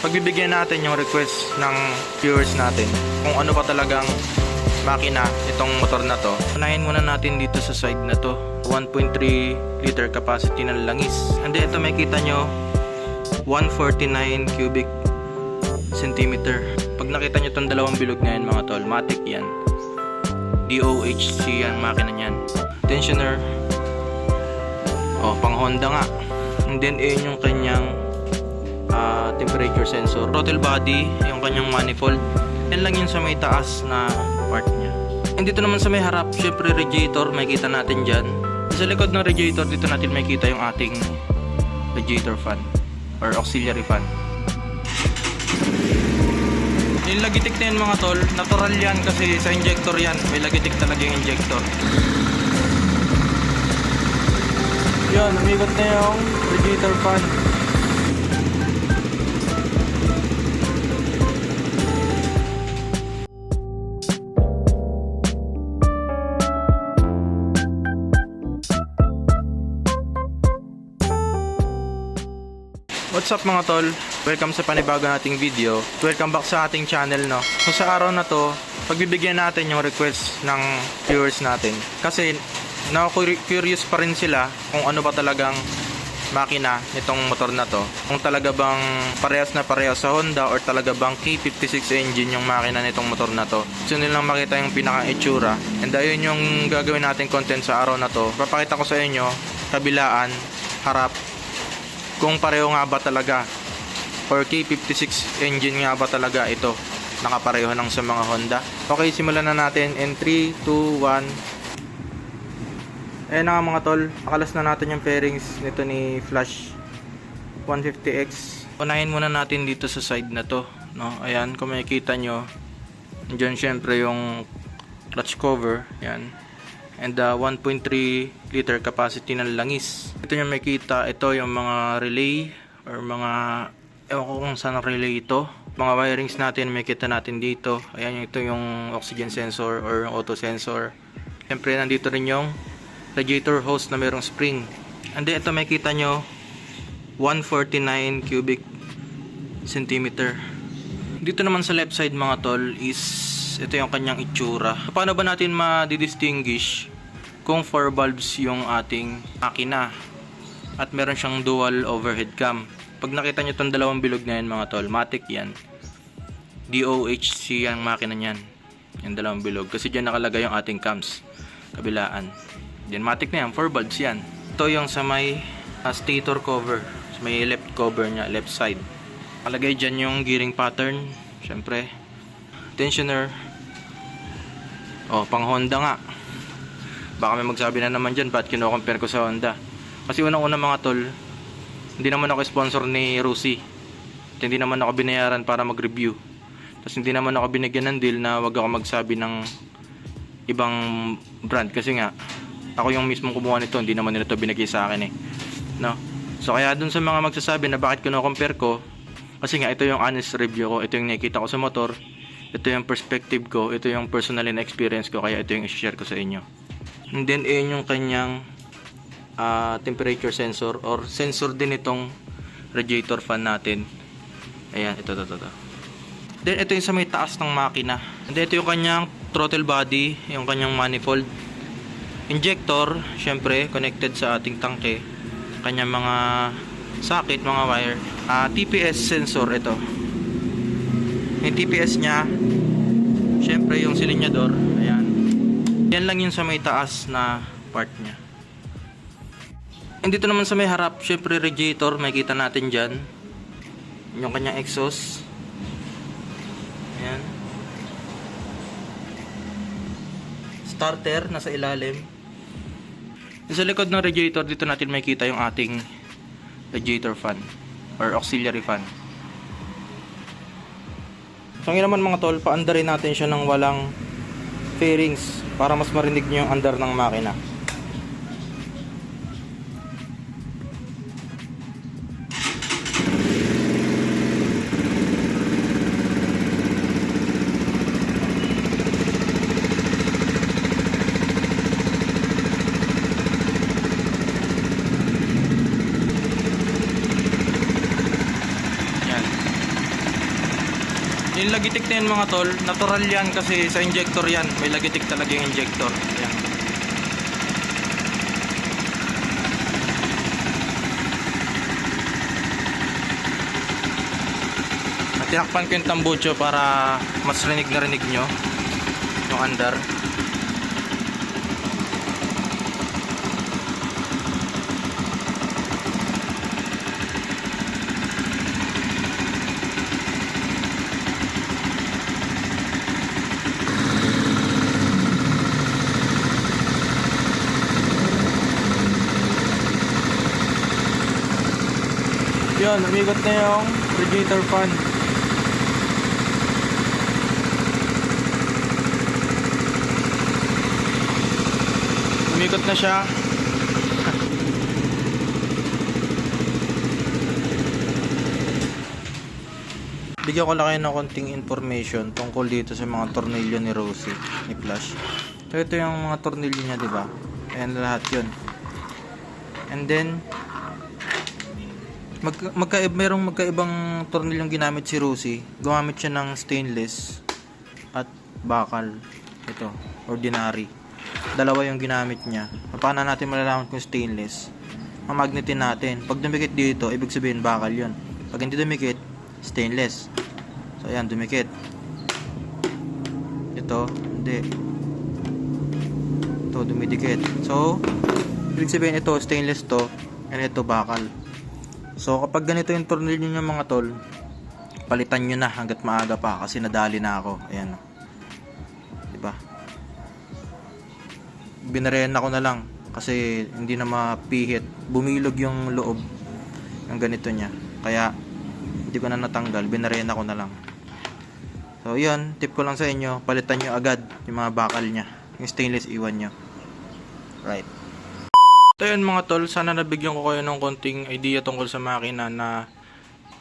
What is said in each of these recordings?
Pagbibigyan natin yung request ng viewers natin kung ano pa talagang makina itong motor na to. Unahin muna natin dito sa side na to. 1.3 liter capacity ng langis. And then ito may kita nyo 149 cubic centimeter. Pag nakita nyo itong dalawang bilog na mga tol, matic yan. DOHC yan makina niyan. Tensioner. Oh, pang Honda nga. And then ayun yung kanyang ah, temperature sensor. Throttle body, yung kanyang manifold. Yan lang yun sa may taas na part niya. And dito naman sa may harap, syempre radiator, makikita natin dyan. Sa likod ng radiator, dito natin makikita yung ating radiator fan or auxiliary fan. Yung lagitik na yan mga tol, natural yan kasi sa injector yan. May lagitik talaga yung injector. Yan, umikot na yung radiator fan. What's up mga tol? Welcome sa panibago nating video. Welcome back sa ating channel no. So sa araw na to, pagbibigyan natin yung request ng viewers natin. Kasi na curious pa rin sila kung ano ba talagang makina nitong motor na to. Kung talaga bang parehas na parehas sa Honda or talaga bang K56 engine yung makina nitong motor na to. Gusto nilang makita yung pinaka itsura. And ayun yung gagawin natin content sa araw na to. Papakita ko sa inyo kabilaan, harap, kung pareho nga ba talaga or K56 engine nga ba talaga ito nakapareho ng sa mga Honda. Okay simulan na natin in 3, 2, 1 ayan na nga mga tol nakalas na natin yung fairings nito ni Flash 150X unahin muna natin dito sa side na to no? ayan kung makikita nyo dyan syempre yung clutch cover yan and uh, 1.3 liter capacity ng langis. Ito yung makita, ito yung mga relay or mga ewan ko kung saan relay ito. Mga wirings natin, makita natin dito. Ayan, ito yung oxygen sensor or yung auto sensor. Siyempre, nandito rin yung radiator hose na mayroong spring. And then, ito makita nyo, 149 cubic centimeter. Dito naman sa left side mga tol is ito yung kanyang itsura. Paano ba natin ma-distinguish kung 4 valves yung ating makina at meron siyang dual overhead cam. Pag nakita nyo itong dalawang bilog na yan mga tol, matic yan. DOHC ang makina niyan. Yung dalawang bilog. Kasi dyan nakalagay yung ating cams. Kabilaan. Yan, matic na yan. 4 valves yan. Ito yung sa may uh, stator cover. Sa may left cover niya, left side. Nakalagay dyan yung gearing pattern. Siyempre. Tensioner. Oh, pang Honda nga. Baka may magsabi na naman dyan, ba't kino-compare ko sa Honda? Kasi unang-una mga tol, hindi naman ako sponsor ni Rusi. At hindi naman ako binayaran para mag-review. Tapos hindi naman ako binigyan ng deal na wag ako magsabi ng ibang brand. Kasi nga, ako yung mismong kumuha nito, hindi naman nila ito binigay sa akin eh. No? So kaya dun sa mga magsasabi na bakit kino-compare ko, kasi nga ito yung honest review ko, ito yung nakikita ko sa motor, ito yung perspective ko, ito yung personal na experience ko, kaya ito yung i-share ko sa inyo. And then, ayun yung kanyang ah, temperature sensor or sensor din itong radiator fan natin. Ayan, ito, ito, ito, ito. Then, ito yung sa may taas ng makina. And then, ito yung kanyang throttle body, yung kanyang manifold. Injector, syempre, connected sa ating tangke. Kanyang mga socket, mga wire. Ah, TPS sensor, ito. Yung TPS niya, syempre, yung silinyador, ayan. Yan lang yun sa may taas na part niya. And dito naman sa may harap, syempre radiator, makikita natin dyan. Yung kanyang exhaust. Ayan. Starter, nasa ilalim. Sa likod ng radiator, dito natin makikita yung ating radiator fan or auxiliary fan. So ngayon naman mga tol, paandarin natin siya ng walang fairings para mas marinig nyo yung andar ng makina. Yan. Yung lagitik na yan mga tol, natural yan kasi sa injector yan. May lagitik talaga yung injector. Ayan. At tinakpan ko yung tambucho para mas rinig na rinig nyo yung andar. Yun, umikot na yung radiator fan. Umikot na siya. Bigyan ko lang kayo ng konting information tungkol dito sa mga tornilyo ni Rosie, ni Flash. So ito yung mga tornilyo niya, di ba? Ayan lahat yun. And then, mag, magka, merong magkaibang tornilyong ginamit si Rosie. Gumamit siya ng stainless at bakal. Ito, ordinary. Dalawa yung ginamit niya. Paano natin malalaman kung stainless? Mamagnetin natin. Pag dumikit dito, ibig sabihin bakal yun. Pag hindi dumikit, stainless. So, ayan, dumikit. Ito, hindi. Ito, dumidikit. So, ibig sabihin ito, stainless to, and ito, bakal. So kapag ganito yung tornilyo niyo mga tol, palitan nyo na hanggat maaga pa kasi nadali na ako. Ayan. 'Di ba? Binarena ko na lang kasi hindi na mapihit. Bumilog yung loob ng ganito niya. Kaya hindi ko na natanggal, binarena ko na lang. So 'yun, tip ko lang sa inyo, palitan nyo agad yung mga bakal niya. Yung stainless iwan nyo. Right. So yun mga tol, sana nabigyan ko kayo ng konting idea tungkol sa makina na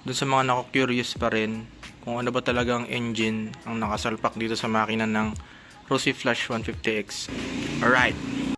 dun sa mga nako-curious pa rin kung ano ba talagang engine ang nakasalpak dito sa makina ng Rosy Flash 150X. Alright.